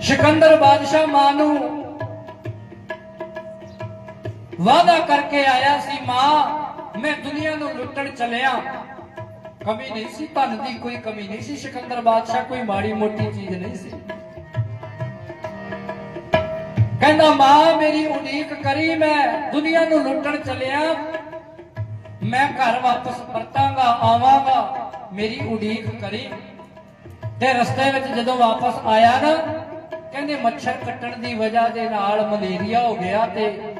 ਸਿਕੰਦਰ ਬਾਦਸ਼ਾਹ ਮਾਂ ਨੂੰ ਵਾਦਾ ਕਰਕੇ ਆਇਆ ਸੀ, ਮਾਂ, ਮੈਂ ਦੁਨੀਆ ਨੂੰ ਲੁੱਟਣ ਚੱਲਿਆ। ਕਮੀ ਨਹੀਂ ਸੀ ਧਨ ਦੀ, ਕੋਈ ਕਮੀ ਨਹੀਂ ਸੀ ਸਿਕੰਦਰ ਬਾਦਸ਼ਾਹ, ਕੋਈ ਮਾੜੀ ਮੋਟੀ ਚੀਜ਼ ਨਹੀਂ ਸੀ। ਕਹਿੰਦਾ, ਮਾਂ, ਮੇਰੀ ਉਡੀਕ ਕਰੀ, ਮੈਂ ਦੁਨੀਆ ਨੂੰ ਲੁੱਟਣ ਚੱਲਿਆ। ਮੈਂ ਘਰ ਵਾਪਸ ਪਰਤਾਂਗਾ, ਆਵਾਂਗਾ। ਮੇਰੀ ਉਡੀਕ ਕਰੀ। ਤੇ ਰਸਤੇ ਵਿੱਚ ਜਦੋਂ ਵਾਪਸ ਆਇਆ ਨਾ ਕਹਿੰਦੇ ਮੱਛਰ ਕੱਟਣ ਦੀ ਵਜ੍ਹਾ ਦੇ ਨਾਲ ਮਲੇਰੀਆ ਹੋ ਗਿਆ ਤੇ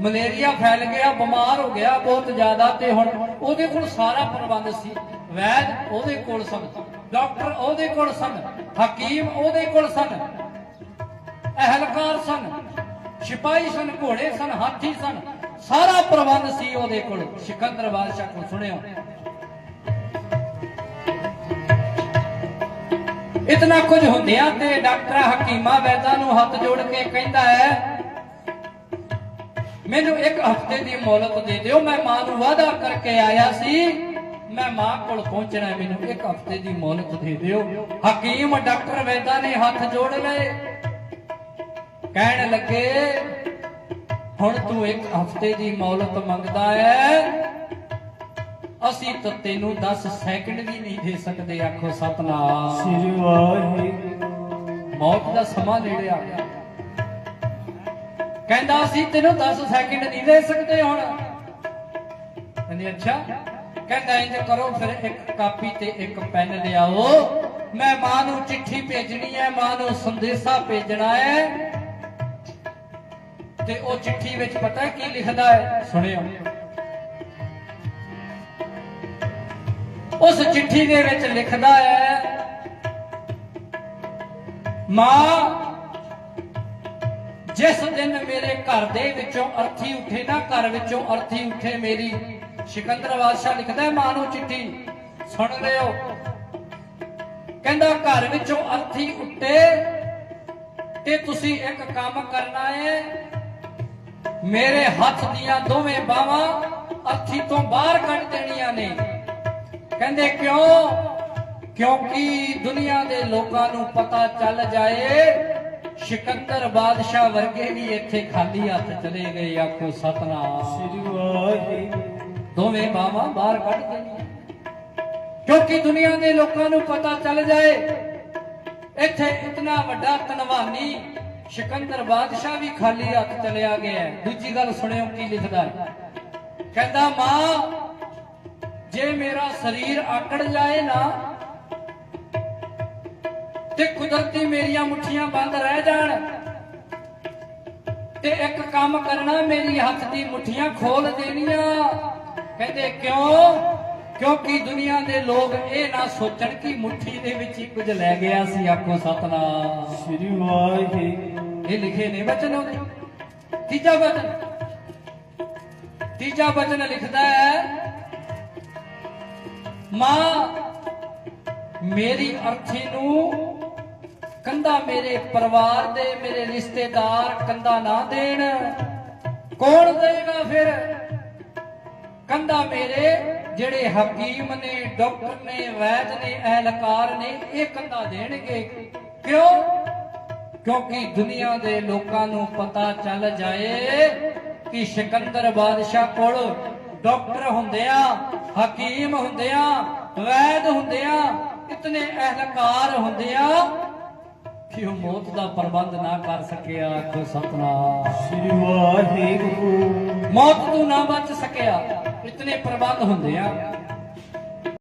ਮਲੇਰੀਆ ਫੈਲ ਗਿਆ, ਬਿਮਾਰ ਹੋ ਗਿਆ ਬਹੁਤ ਜ਼ਿਆਦਾ ਤੇ ਹੁਣ ਉਹਦੇ ਕੋਲ ਸਾਰਾ ਪ੍ਰਬੰਧ ਸੀ। ਵੈਦ ਉਹਦੇ ਕੋਲ ਸਨ, ਡਾਕਟਰ ਉਹਦੇ ਕੋਲ ਸਨ, ਹਕੀਮ ਉਹਦੇ ਕੋਲ ਸਨ, ਅਹਲਕਾਰ ਸਨ, ਸਿਪਾਹੀ ਸਨ, ਘੋੜੇ ਸਨ, ਹਾਥੀ ਸਨ। ਸਾਰਾ ਪ੍ਰਬੰਧ ਸੀ ਉਹਦੇ ਕੋਲ। ਸਿਕੰਦਰ ਬਾਦਸ਼ਾਹ ਕੋਲ ਸੁਣਿਓ। ਇਤਨਾ ਕੁਝ ਹੁੰਦਿਆਂ ਤੇ ਡਾਕਟਰ ਹਕੀਮਾ ਵੈਦਾਂ ਨੂੰ ਹੱਥ ਜੋੜ ਕੇ ਕਹਿੰਦਾ ਹੈ, ਮੈਨੂੰ ਇੱਕ ਹਫ਼ਤੇ ਦੀ ਮੌਲਤ ਦੇ ਦਿਓ, ਮੈਂ ਮਾਂ ਨੂੰ ਵਾਅਦਾ ਕਰਕੇ ਆਇਆ ਸੀ, ਮੈਂ ਮਾਂ ਕੋਲ ਪਹੁੰਚਣਾ ਮੈਨੂੰ ਇੱਕ ਹਫ਼ਤੇ ਦੀ ਮੌਲਤ ਦੇ ਦਿਓ। ਹਕੀਮ ਡਾਕਟਰ ਵੈਦਾਂ ਨੇ ਹੱਥ ਜੋੜ ਲਏ। ਕਹਿਣ ਲੱਗੇ, ਹੁਣ ਤੂੰ ਇੱਕ ਹਫ਼ਤੇ ਦੀ ਮੌਲਤ ਮੰਗਦਾ ਹੈ ਅਸੀਂ ਤਾਂ ਤੈਨੂੰ 10 ਸੈਕਿੰਡ ਵੀ ਨਹੀਂ ਦੇ ਸਕਦੇ ਆਖੋ ਸਤਨਾਮ। ਸ੍ਰੀ ਵਾਹਿਗੁਰੂ। ਮੌਤ ਦਾ ਸਮਾਂ ਨੇੜੇ ਆ ਗਿਆ। ਕਹਿੰਦਾ ਅਸੀਂ ਤੈਨੂੰ 10 ਸੈਕਿੰਡ ਨਹੀਂ ਦੇ ਸਕਦੇ ਹੁਣ। ਕਹਿੰਦੇ ਅੱਛਾ। ਕਹਿੰਦਾ ਇੰਜ ਕਰੋ ਫਿਰ ਇੱਕ ਕਾਪੀ ਤੇ ਇੱਕ ਪੈਨ ਲਿਆਓ। ਮੈਂ ਮਾਂ ਨੂੰ ਚਿੱਠੀ ਭੇਜਣੀ ਹੈ ਮਾਂ ਨੂੰ ਸੰਦੇਸ਼ਾ ਭੇਜਣਾ ਹੈ। ਤੇ ਉਹ ਚਿੱਠੀ ਵਿੱਚ ਪਤਾ ਕੀ ਲਿਖਦਾ ਹੈ? ਸੁਣਿਓ। ਉਸ ਚਿੱਠੀ ਦੇ ਵਿੱਚ ਲਿਖਦਾ ਹੈ, ਮਾਂ, ਜਿਸ ਦਿਨ ਮੇਰੇ ਘਰ ਦੇ ਵਿੱਚੋਂ ਅਰਥੀ ਉੱਠੇ, ਨਾ ਘਰ ਵਿੱਚੋਂ ਅਰਥੀ ਉੱਠੇ ਮੇਰੀ, ਸਿਕੰਦਰ ਬਾਦਸ਼ਾਹ ਲਿਖਦਾ ਮਾਂ ਨੂੰ ਚਿੱਠੀ, ਸੁਣ ਲਿਓ। ਕਹਿੰਦਾ, ਘਰ ਵਿੱਚੋਂ ਅਰਥੀ ਉੱਠੇ ਤੇ ਤੁਸੀਂ ਇੱਕ ਕੰਮ ਕਰਨਾ ਹੈ, ਮੇਰੇ ਹੱਥ ਦੀਆਂ ਦੋਵੇਂ ਬਾਹਾਂ ਅਰਥੀ ਤੋਂ ਬਾਹਰ ਕੱਢ ਦੇਣੀਆਂ ਨੇ। ਕਹਿੰਦੇ ਕਿਉਂ? ਕਿਉਂਕਿ ਦੁਨੀਆ ਦੇ ਲੋਕਾਂ ਨੂੰ ਪਤਾ ਚੱਲ ਜਾਏ ਸਿਕੰਦਰ ਬਾਦਸ਼ਾਹ ਵਰਗੇ ਵੀ ਇੱਥੇ ਖਾਲੀ ਹੱਥ ਚਲੇ ਗਏ ਆਖੋ ਸਤਨਾਮ। ਸ੍ਰੀ ਵਾਹਿਗੁਰੂ। ਦੋਵੇਂ ਬਾਹਾਂ ਬਾਹਰ ਕੱਢ ਦੇਣੀਆਂ। ਕਿਉਂਕਿ ਦੁਨੀਆ ਦੇ ਲੋਕਾਂ ਨੂੰ ਪਤਾ ਚੱਲ ਜਾਏ ਇੱਥੇ ਇਤਨਾ ਵੱਡਾ ਧਨਵਾਨੀ ਸਿਕੰਦਰ ਬਾਦਸ਼ਾਹ ਵੀ ਖਾਲੀ ਹੱਥ ਚਲਿਆ ਗਿਆ। ਦੂਜੀ ਗੱਲ ਸੁਣਿਓ ਕੀ ਲਿਖਦਾ ਹੈ। ਕਹਿੰਦਾ ਮਾਂ ਜੇ ਮੇਰਾ ਸਰੀਰ ਆਕੜ ਜਾਏ ਨਾ ਤੇ ਕੁਦਰਤੀ ਮੇਰੀਆਂ ਮੁੱਠੀਆਂ ਬੰਦ ਰਹਿ ਜਾਣ ਤੇ ਇੱਕ ਕੰਮ ਕਰਨਾ ਮੇਰੀ ਹੱਥ ਦੀ ਮੁੱਠੀਆਂ ਖੋਲ ਦੇਣੀਆਂ। ਕਹਿੰਦੇ ਕਿਉਂ? ਕਿਉਂਕਿ ਦੁਨੀਆ ਦੇ ਲੋਕ ਇਹ ਨਾ ਸੋਚਣ ਕਿ ਮੁੱਠੀ ਦੇ ਵਿੱਚ ਹੀ ਕੁਝ ਲੈ ਗਿਆ ਸੀ ਆਖੋ ਸਤਨਾਮ। ਸ੍ਰੀ ਵਾਹਿਗੁਰੂ। ਇਹ ਲਿਖੇ ਨੇ ਵਚਨ ਉਹਦੇ। ਤੀਜਾ ਵਚਨ। ਤੀਜਾ ਵਚਨ ਲਿਖਦਾ ਹੈ ਮਾਂ, ਮੇਰੀ ਅਰਥੀ ਨੂੰ ਕੰਦਾ ਮੇਰੇ ਪਰਿਵਾਰ ਦੇ, ਮੇਰੇ ਰਿਸ਼ਤੇਦਾਰ ਕੰਦਾ ਨਾ ਦੇਣ। ਕੌਣ ਦੇਗਾ ਫਿਰ? ਕੰਦਾ ਮੇਰੇ, ਜਿਹੜੇ ਹਕੀਮ ਨੇ, ਡਾਕਟਰ ਨੇ, ਵੈਦ ਨੇ, ਅਹਲਕਾਰ ਨੇ, ਇਹ ਕੰਦਾ ਦੇਣਗੇ। ਕਿਉਂ? ਕਿਉਂਕਿ ਦੁਨੀਆ ਦੇ ਲੋਕਾਂ ਨੂੰ ਪਤਾ ਚੱਲ ਜਾਏ ਕਿ ਸਿਕੰਦਰ ਬਾਦਸ਼ਾਹ ਕੋਲ ਡਾਕਟਰ ਹੁੰਦਿਆਂ ਹਕੀਮ ਹੁੰਦਿਆਂ ਵੈਦ ਹੁੰਦਿਆਂ ਇਤਨੇ ਅਹਲਕਾਰ ਹੁੰਦਿਆਂ ਕਿ ਉਹ ਮੌਤ ਦਾ ਪ੍ਰਬੰਧ ਨਾ ਕਰ ਸਕਿਆ ਆਖੋ ਸਤਨਾਮ। ਸ੍ਰੀ ਵਾਹਿਗੁਰੂ। ਮੌਤ ਤੋਂ ਨਾ ਬਚ ਸਕਿਆ ਇਤਨੇ ਪ੍ਰਬੰਧ ਹੁੰਦੇ ਆ।